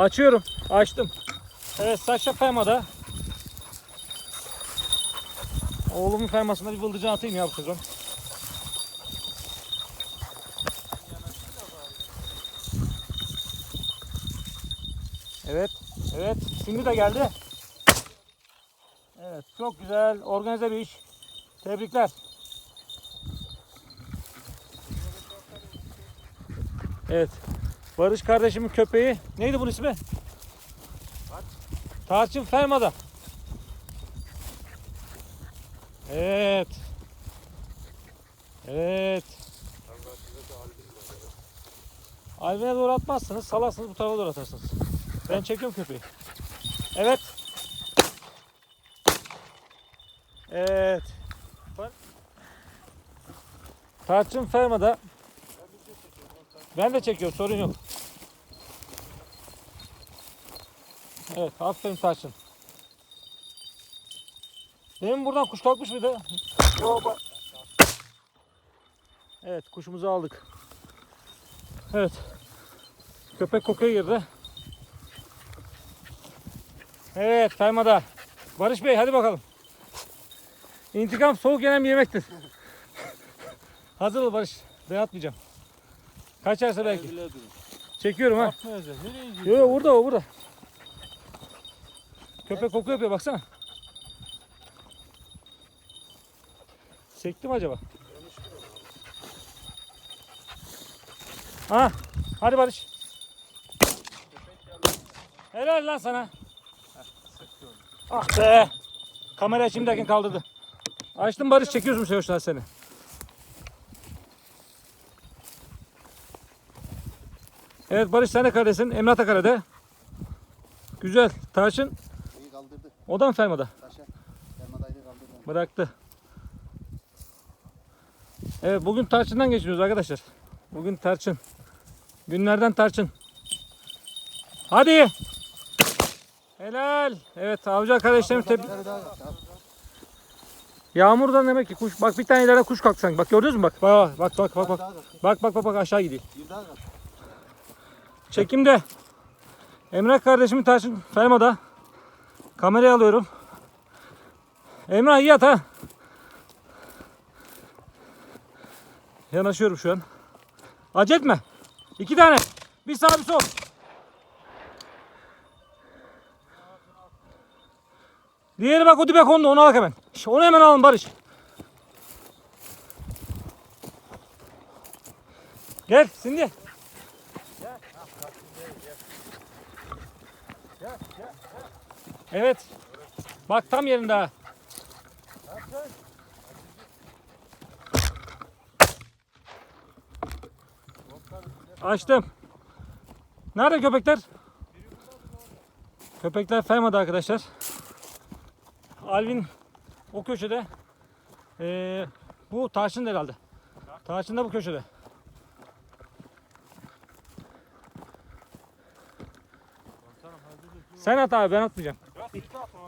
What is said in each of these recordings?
Açıyorum. Açtım. Evet Saşa Ferma'da. Oğlumun fermasında bir bıldırcın atayım ya bu sezon. Evet. Evet. Şimdi de geldi. Evet. Çok güzel. Organize bir iş. Tebrikler. Evet. Barış kardeşimin köpeği. Neydi bunun ismi? Tarçın Ferma'da. Evet. Evet. Albine doğru atmazsınız. Salarsınız bu tarafa doğru atarsınız. Ben çekiyorum köpeği. Evet. Evet. Tarçın Ferma'da. Ben de çekiyorum sorun yok. Evet aferin Tarçın. Benim buradan kuş kalkmış mıydı? Evet kuşumuzu aldık. Evet. Köpek kokuya girdi. Evet Ferma'da. Barış Bey hadi bakalım. İntikam soğuk yenen bir yemektir. Hazır ol Barış. Ben atmayacağım. Kaçarsa belki. Çekiyorum ha. Atmayacağım. Nereye gidiyorsun? Yok yok burada o burada. Köpek koku yapıyor baksana. Sekti mi acaba? Ha, hadi Barış. Helal lan sana. Ah be. Kamera içimdeyken kaldırdı. Açtım Barış çekiyorsun Sevoşlar seni. Evet Barış sen de karedesin. Emrah da karede. Güzel. Tarçın. O da mı fermada? Taşa. Elmadaydı kaldırdı. Bıraktı. Evet bugün tarçından geçiyoruz arkadaşlar. Bugün tarçın. Günlerden tarçın. Hadi. Helal. Evet avcı arkadaşlarım tebrik. Yağmurdan demek ki kuş. Bak bir tane ileride kuş kalktı sanki. Bak gördünüz mü bak. Bak bak bak bak bak. Bak bak bak bak aşağı gidiyor. Çekimde. Emrah kardeşimin tarçın fermada. Kamerayı alıyorum. Emrah iyi at ha. Yanaşıyorum şu an. Acele etme. İki tane. Bir sağ bir sol. Diğeri bak o dibe kondu onu al hemen. Onu hemen alın Barış. Gel şimdi. Evet. Bak tam yerinde. Açtım. Nerede köpekler? Köpekler fermada arkadaşlar. Alvin o köşede. Ee, bu Tarçın herhalde. Tarçın da bu köşede. Sen at abi ben atmayacağım.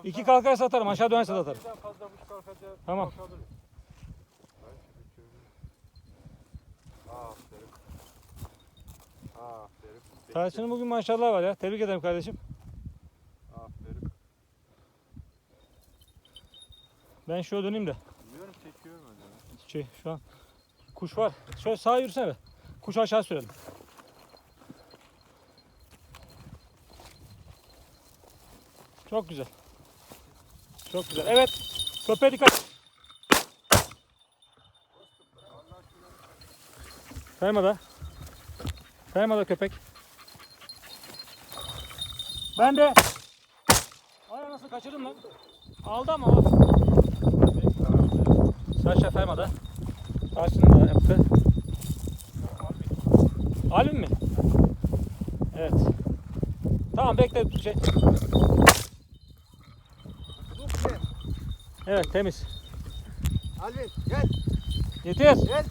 İki kalkarsa atarım aşağı dönerse de atarım. Birden fazla kuş kalkacak. Tamam. Tarçın'ın bugün maşallah var ya. Tebrik ederim kardeşim. Aferin. Ben şöyle döneyim de. Bilmiyorum çekiyorum acaba. Şey, şu an kuş var. Şöyle sağa yürüsene be. Kuş aşağı sürelim. Çok güzel. Çok güzel. Evet. Köpeğe dikkat. Fermada. Fermada köpek. Ben de. Ay nasıl kaçırdım lan. Aldı ama o. Saşa Ferma'da. Karşını da yaptı. Albüm mi? Evet. Tamam bekle. Şey. Dur, gel. Evet temiz. Alvin gel. Yeter. Gel.